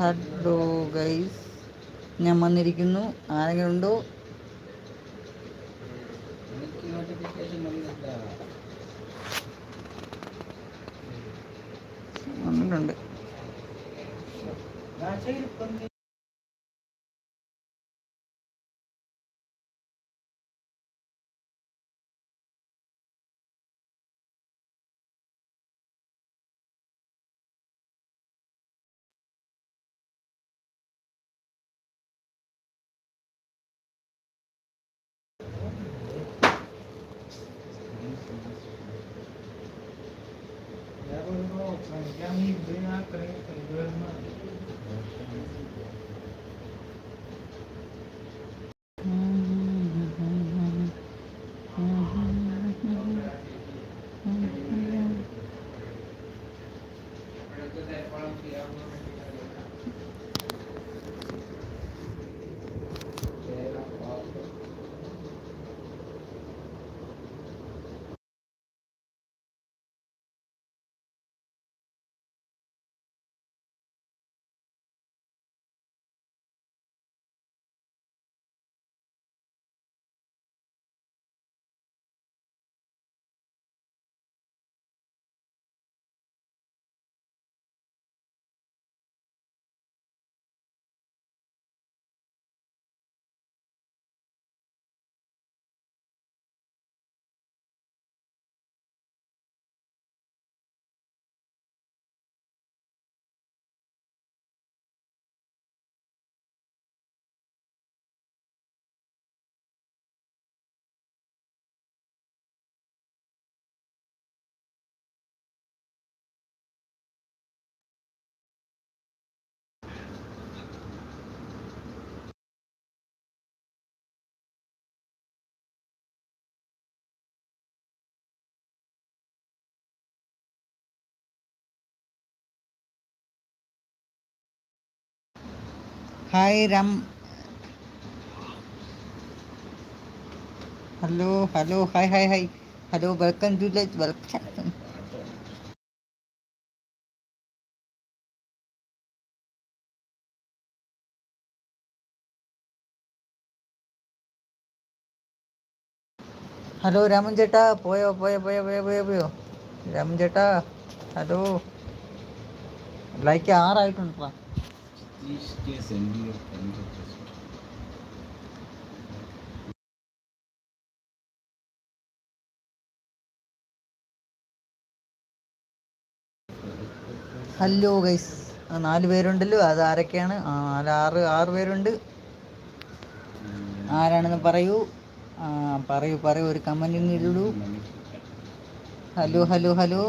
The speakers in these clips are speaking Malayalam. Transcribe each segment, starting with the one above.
ഹലോ ഗൈസ് ഞാൻ വന്നിരിക്കുന്നു. ആരെങ്കിലും ഉണ്ടോ വന്നിട്ടുണ്ട് ഹായ് രം hello hello hi hi hi hello welcome to light welcome hello Raman ചേട്ടാ പോയോ പോയോ പോയോ പോയോ പോയോ പോയോ രാമൻ ചേട്ടാ ഹലോ ലൈക്ക് ആറായിട്ടുണ്ടാ ഹലോ ഗൈസ് നാല് പേരുണ്ടല്ലോ. അത് ആരൊക്കെയാണ്? ആറ് ആറ് പേരുണ്ട്. ആരാണെന്ന് പറയൂ. പറയൂ പറയൂ. ഒരു കമന്റിന് ഇടൂ. Hello hello hello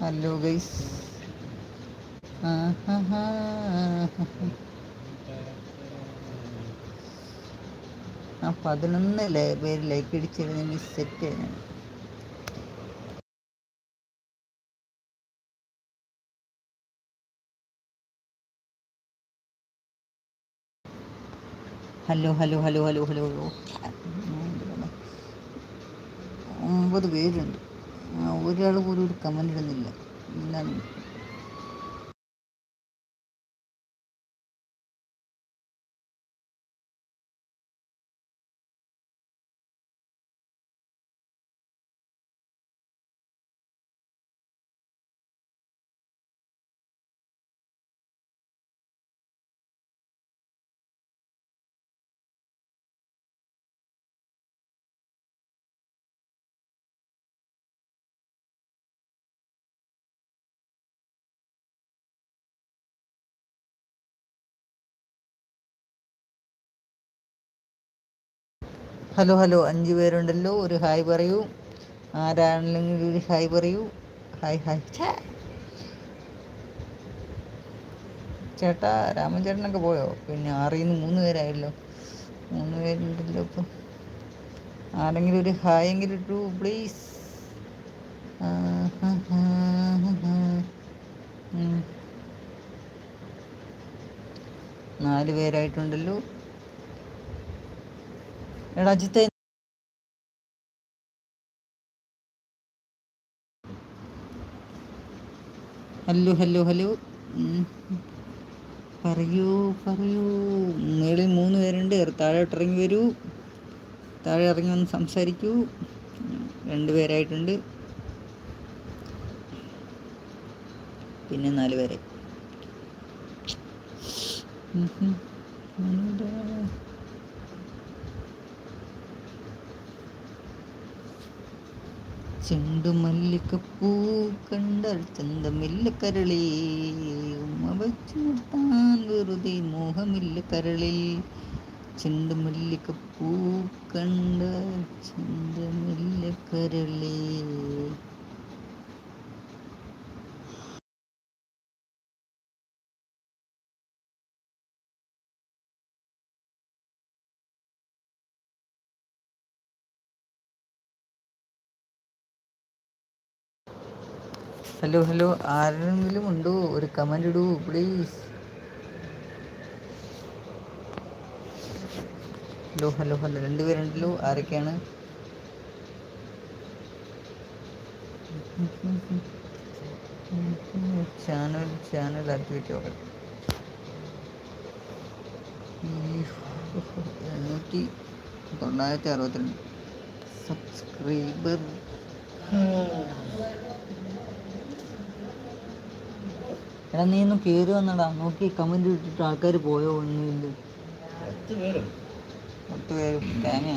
hello guys ആ പതിനൊന്ന് പേര് like അടിച്ചിരുന്നെങ്കിൽ set hello hello hello hello hello hello. ഒമ്പത് പേരുണ്ട്. ഒരാൾ പോലും ഒരു കമന്റ് ഇടുന്നില്ല. എന്താണ് ഹലോ ഹലോ അഞ്ച് പേരുണ്ടല്ലോ. ഒരു ഹായ് പറയൂ. ആരാണെങ്കിലും ഒരു ഹായ് പറയൂ. Hi hi. ചേട്ടാ രാമൻ ചേട്ടനൊക്കെ പോയോ? പിന്നെ ആറിൽ നിന്ന് മൂന്ന് പേരായല്ലോ. മൂന്ന് പേരുണ്ടല്ലോ ഇപ്പോൾ ആരെങ്കിലും ഒരു ഹായ് എങ്കിലും ഇട്ടു പ്ലീസ് നാല് പേരായിട്ടുണ്ടല്ലോ. എടാ ഹലോ ഹലോ ഹലോ. പറയൂ പറയൂ. മുകളിൽ മൂന്ന് പേരുണ്ട്. താഴെ ഇറങ്ങി വരൂ. താഴെ ഇറങ്ങി വന്ന് സംസാരിക്കൂ. രണ്ട് പേരായിട്ടുണ്ട്. പിന്നെ നാല് പേരെ. ചെണ്ടുമല്ലിക്കപ്പൂ കണ്ടാൽ ചന്തമില്ല കരളേ ഉമ്മ വെച്ചു നിർത്താൻ വെറുതെ മോഹമില്ല കരളിൽ. ചെണ്ടുമല്ലിക്കപ്പൂ കണ്ടാൽ ചന്തമില്ല കരളി ഹലോ ഹലോ ആരെങ്കിലും ഉണ്ടോ? ഒരു കമന്റ് ഇടൂ പ്ലീസ് ഹലോ ഹലോ ഹലോ രണ്ടുപേരുണ്ടല്ലോ. ആരൊക്കെയാണ്? ചാനൽ ചാനൽ ആക്ടിവിറ്റി ഒക്കെ എണ്ണൂറ്റി തൊള്ളായിരത്തി അറുപത്തിരണ്ട്. സബ്സ്ക്രൈബർ എടാ നീ ഒന്നും കയറി വന്നടാ. നോക്കി കമന്റ് ഇട്ടിട്ട് ആൾക്കാർ പോയോ ഒന്നുമില്ല പത്ത് പേരോ തേങ്ങ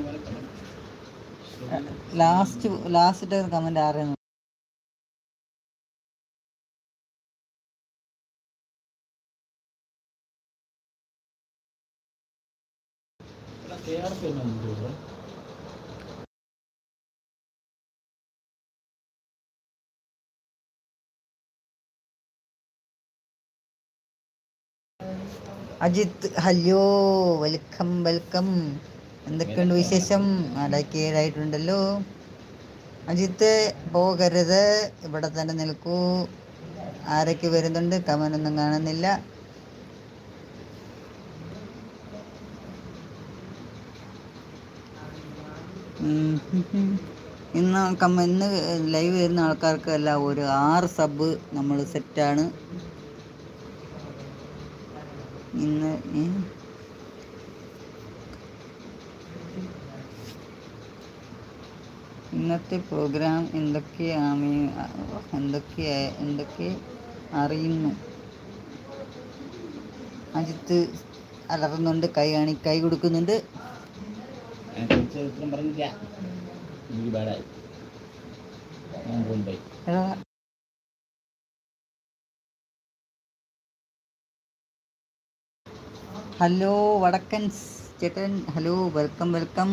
പോലെ ലാസ്റ്റ് ലാസ്റ്റ് കമന്റ് ആരെന്ന് ഇവിടെ കേരളത്തിൽ ഒന്നും ഉണ്ടോ അജിത്ത് ഹലോ വെൽക്കം വെൽക്കം. എന്തൊക്കെയുണ്ട് വിശേഷം? അടക്കേടായിട്ടുണ്ടല്ലോ അജിത്ത് പോകരുത്. ഇവിടെ തന്നെ നിൽക്കൂ. ആരൊക്കെ വരുന്നുണ്ട്? കമനൊന്നും കാണുന്നില്ല. ഇന്ന് കമ്മ ഇന്ന് ലൈവ് വരുന്ന ആൾക്കാർക്ക് എല്ലാം ഒരു ആറ് സബ് നമ്മൾ സെറ്റാണ് ഇന്ന് ഇന്നത്തെ പ്രോഗ്രാം എന്തൊക്കെയാണ് എന്തൊക്കെ എന്തൊക്കെ അറിയുന്നു? അജിത്ത് അലറുന്നുണ്ട് കൈ കാണി കൈ കൊടുക്കുന്നുണ്ട്. ഉത്തരം പറഞ്ഞില്ല. എനിക്ക് ബാഡായി ഞാൻ കൊണ്ടുപോയി ഹലോ വടക്കൻ ചേട്ടൻ. Hello welcome welcome.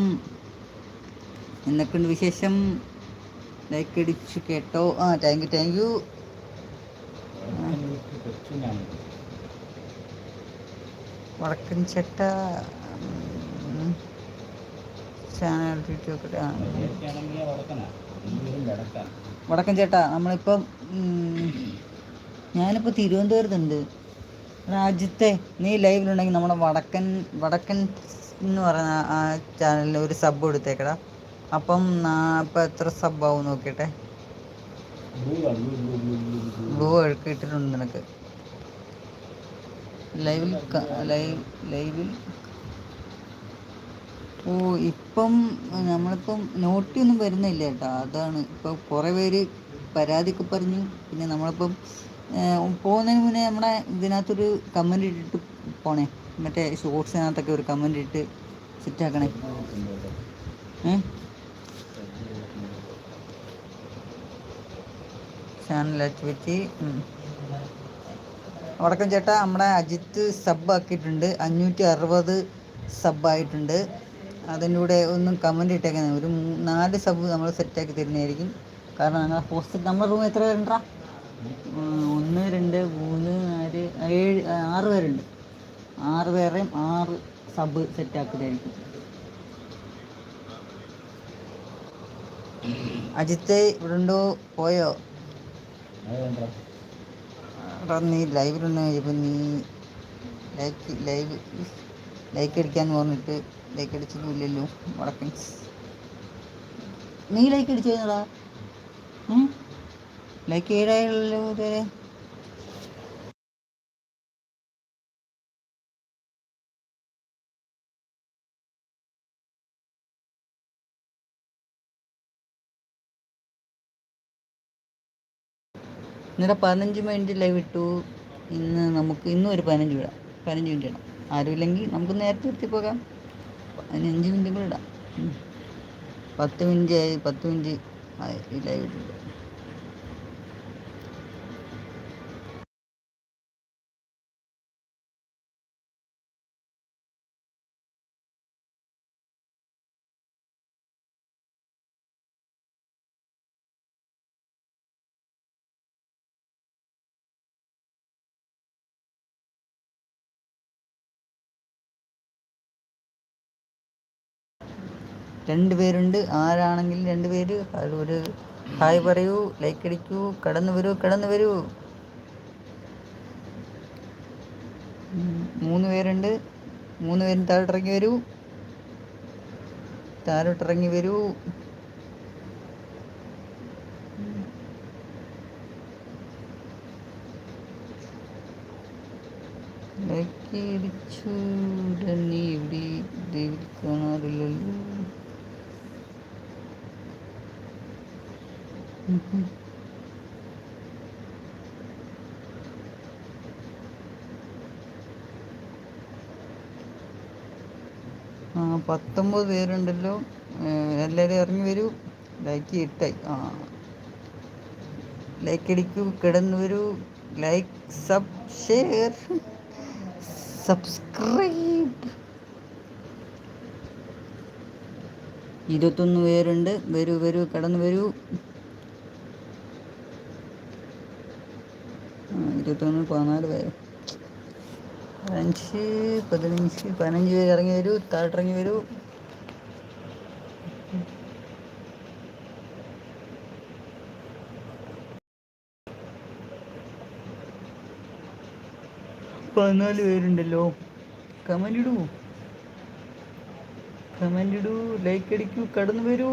എന്നൊക്കെയുണ്ട് വിശേഷം? ലൈക്ക് അടിച്ചു കേട്ടോ. ആ താങ്ക് യു താങ്ക് യു. വടക്കൻ ചേട്ട ചാനൽ വടക്കൻ ചേട്ടാ നമ്മളിപ്പം ഞാനിപ്പോൾ തിരുവനന്തപുരത്തുണ്ട്. രാജ്യത്തെ നീ ലൈവിലുണ്ടെങ്കിൽ നമ്മുടെ വടക്കൻ വടക്കൻ എന്ന് പറയുന്ന ആ ചാനലിൽ ഒരു സബ് കൊടുത്തേക്കടാ അപ്പം ഇപ്പം എത്ര സബ് ആവും നോക്കിട്ടെ? ബ്ലൂ ഇട്ടിട്ടുണ്ട് നിനക്ക്. ലൈവിൽ ലൈവ് ലൈവിൽ. ഓ ഇപ്പം നമ്മളിപ്പം നോട്ടി ഒന്നും വരുന്നില്ല കേട്ടോ. അതാണ്. ഇപ്പം കുറേ പേര് പരാതിയൊക്കെ പറഞ്ഞു. പിന്നെ നമ്മളിപ്പം പോകുന്നതിന് മുന്നേ നമ്മുടെ ഇതിനകത്തൊരു കമന്റ് ഇട്ടിട്ട് പോണേ. മറ്റേ ഷോർട്സിനകത്തൊക്കെ ഒരു കമന്റ് ഇട്ട് സെറ്റാക്കണേ ചാനൽ ആക്ടിവിറ്റി വടക്കം ചേട്ടാ നമ്മുടെ അജിത്ത് സബ് ആക്കിയിട്ടുണ്ട്. അഞ്ഞൂറ്റി അറുപത് സബായിട്ടുണ്ട് അതിന്റെ കൂടെ ഒന്ന് കമന്റ് ഇട്ടേക്കുന്നത് ഒരു നാല് സബ് നമ്മൾ സെറ്റാക്കി തരുന്നതായിരിക്കും. കാരണം ഞങ്ങൾ ഹോസ്റ്റൽ നമ്മുടെ റൂം എത്ര പേരുണ്ടാ? ഒന്ന് രണ്ട് മൂന്ന് നാല് ഏഴ് ആറ് പേരുണ്ട്. ആറ് പേരെയും ആറ് സബ് സെറ്റാക്കുന്നതായിരിക്കും. ആക്കിയിട്ടായിരിക്കും അജിത്ത് ഇവിടുണ്ടോ? പോയോ? നീ ലൈവിലുണ്ട് ഇപ്പം നീ ലൈക്ക് ലൈവ് ലൈക്ക് അടിക്കാൻ പറഞ്ഞിട്ട് ലൈക്ക് അടിച്ചതും ഇല്ലല്ലോ വടക്കൻസ് നീ ലൈക്ക് അടിച്ചു കഴിഞ്ഞടാ ലൈക്ക് കീഴായുള്ളൂ ഇതുവരെ ഇന്നലെ പതിനഞ്ച് മിനിറ്റ് ലൈവ് ഇട്ടു ഇന്ന് നമുക്ക് ഇന്നും ഒരു പതിനഞ്ച് വിടാം. പതിനഞ്ച് മിനിറ്റ് ഇടാം. ആരുമില്ലെങ്കിൽ നമുക്ക് നേരത്തെ എത്തിപ്പോകാം പോകാം. പതിനഞ്ച് മിനിറ്റ് കൂടെ ഇടാം. പത്ത് മിനിറ്റ് ആയി പത്ത് മിനിറ്റ് ആയി ലൈവ് ഇട്ടിട്ട് രണ്ട് പേരുണ്ട്. ആരാണെങ്കിലും രണ്ട് പേര്. ഒരു ഹായ് പറയൂ ലൈക്ക് അടിക്കൂ കടന്നു വരൂ കടന്നു വരൂ. മൂന്ന് പേരുണ്ട്. മൂന്ന് പേരും താഴോട്ടിറങ്ങി വരൂ. താഴോട്ടിറങ്ങി വരൂ. ലൈക്ക് അടിച്ചു. ഉടനെ ഇവിടെ ദൈവം കാണാറില്ലല്ലോ. ആ പത്തൊമ്പത് പേരുണ്ടല്ലോ. എല്ലാവരും ഇറങ്ങി വരൂ. ലൈക്ക് ഇട്ടായി. ആ. ലൈക്ക് അടിക്കൂ കിടന്നു വരൂ. ലൈക്ക് സബ് ഷെയർ സബ്സ്ക്രൈബ് ഇരുപത്തൊന്ന് പേരുണ്ട്. വരൂ വരൂ കടന്നു വരൂ ആ, ഇരുപത്തൊന്ന് പതിനാല് പേര്. പതിനഞ്ച് പതിനഞ്ച് പതിനഞ്ച് പേര് ഇറങ്ങി വരൂ താഴോട്ടിറങ്ങി വരൂ. പതിനാല് പേരുണ്ടല്ലോ. കമന്റ് ഇടൂ. കമന്റ് ഇടൂ ലൈക്ക് അടിക്കൂ കടന്നു വരൂ.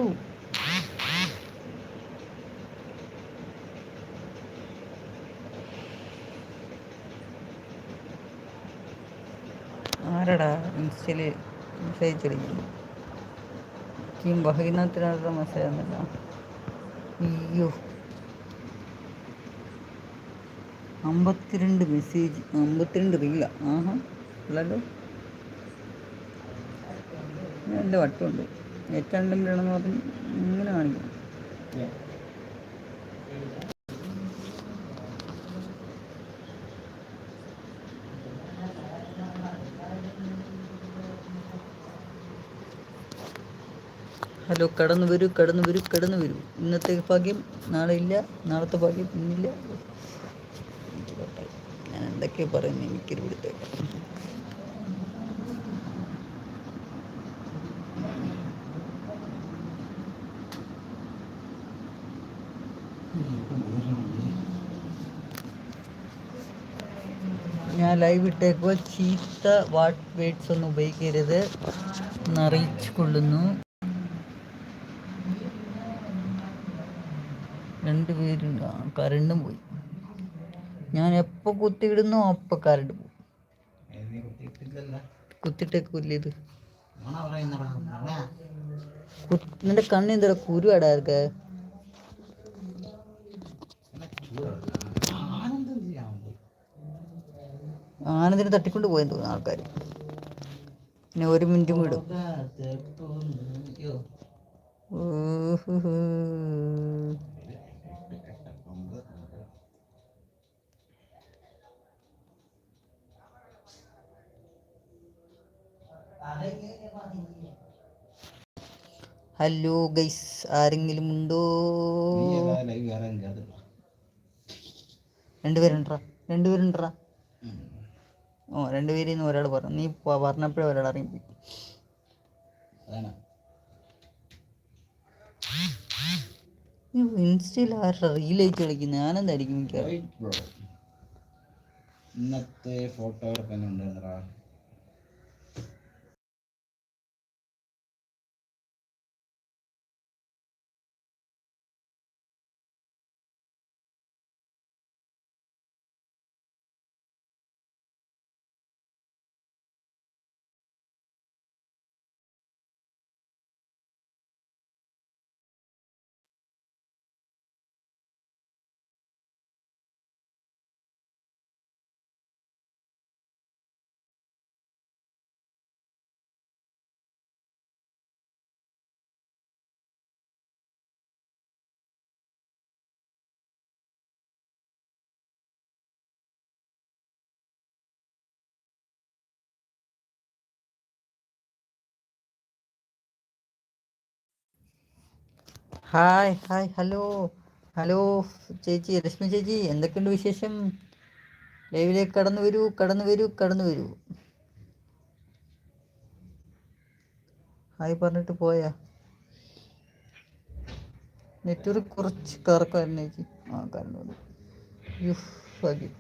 ആരടാ ഇൻസ്റ്റയിൽ മെസ്സേജ് അടിക്കുന്നു ടീം ബഹീനത്തിനുള്ള മെസ്സേജ് ഒന്നുമില്ല അയ്യോ. അമ്പത്തിരണ്ട് മെസ്സേജ് അമ്പത്തിരണ്ട് റീല ആഹാ. ഉള്ളല്ലോ എന്റെ വട്ടമുണ്ട്. ഏറ്റവും അൺലിമിറ്റഡാണെന്ന് പറഞ്ഞ് ഇങ്ങനെ കാണിക്കണം ഹലോ കടന്നു വരൂ കടന്നു വരൂ കടന്നു വരൂ. ഇന്നത്തെ ഭാഗ്യം നാളെ ഇല്ല നാളത്തെ ഭാഗ്യം ഇന്നില്ല. ഞാൻ എന്തൊക്കെ പറയുന്നത് എനിക്കൊരു വിടുത്തേക്കാം ഞാൻ ലൈവ് ഇട്ടേക്കുമ്പോൾ ചീത്ത വാട്ട് വേഡ്സ് ഒന്നും ഉപയോഗിക്കരുത്. എന്നറിയിച്ചു കൊള്ളുന്നു രണ്ട് പേരുണ്ട് കരണ്ടും പോയി. ഞാൻ എപ്പോൾ കുത്തിയിടുന്നു അപ്പോൾ കരണ്ട് പോയി കുത്തിട്ടേക്കൂല്ല ഇത് നിന്റെ കണ്ണെന്താ കുരു അടാർക്ക് ആനന്ദം ആനന്ദിനെ തട്ടിക്കൊണ്ട് പോയെന്ന് തോന്നുന്നു ആൾക്കാർ പിന്നെ ഒരു മിനിറ്റും വിടും അയ്യോ ഹലോ ഗൈസ് ആരെങ്കിലും ഉണ്ടോ? രണ്ടുപേരുണ്ടാ? രണ്ടുപേരുണ്ടാ? ഓ രണ്ടുപേരിൽ നിന്ന് ഒരാൾ പറഞ്ഞു. നീ പറഞ്ഞപ്പോഴേ ഒരാൾ അറിയും ഇൻസ്റ്റയിൽ ആരുടെ റീലേക്ക് കളിക്കുന്നത് ഞാനെന്തായിരിക്കും. ഇന്നത്തെ ഫോട്ടോ എടുക്കാൻ ഉണ്ടായിരുന്നടാ ഹായ് ഹായ് ഹലോ ഹലോ ചേച്ചി രശ്മി ചേച്ചി എന്തൊക്കെയുണ്ട് വിശേഷം? ലൈവിലേക്ക് കടന്നു വരൂ കടന്നു വരൂ കടന്നു വരൂ. ഹായ് പറഞ്ഞിട്ട് പോയാ? നെറ്റ്വർക്ക് കുറച്ച് കറക്കമായിരുന്നു ചേച്ചി. ആ കറണ്ട് വന്നു. ഭാഗ്യം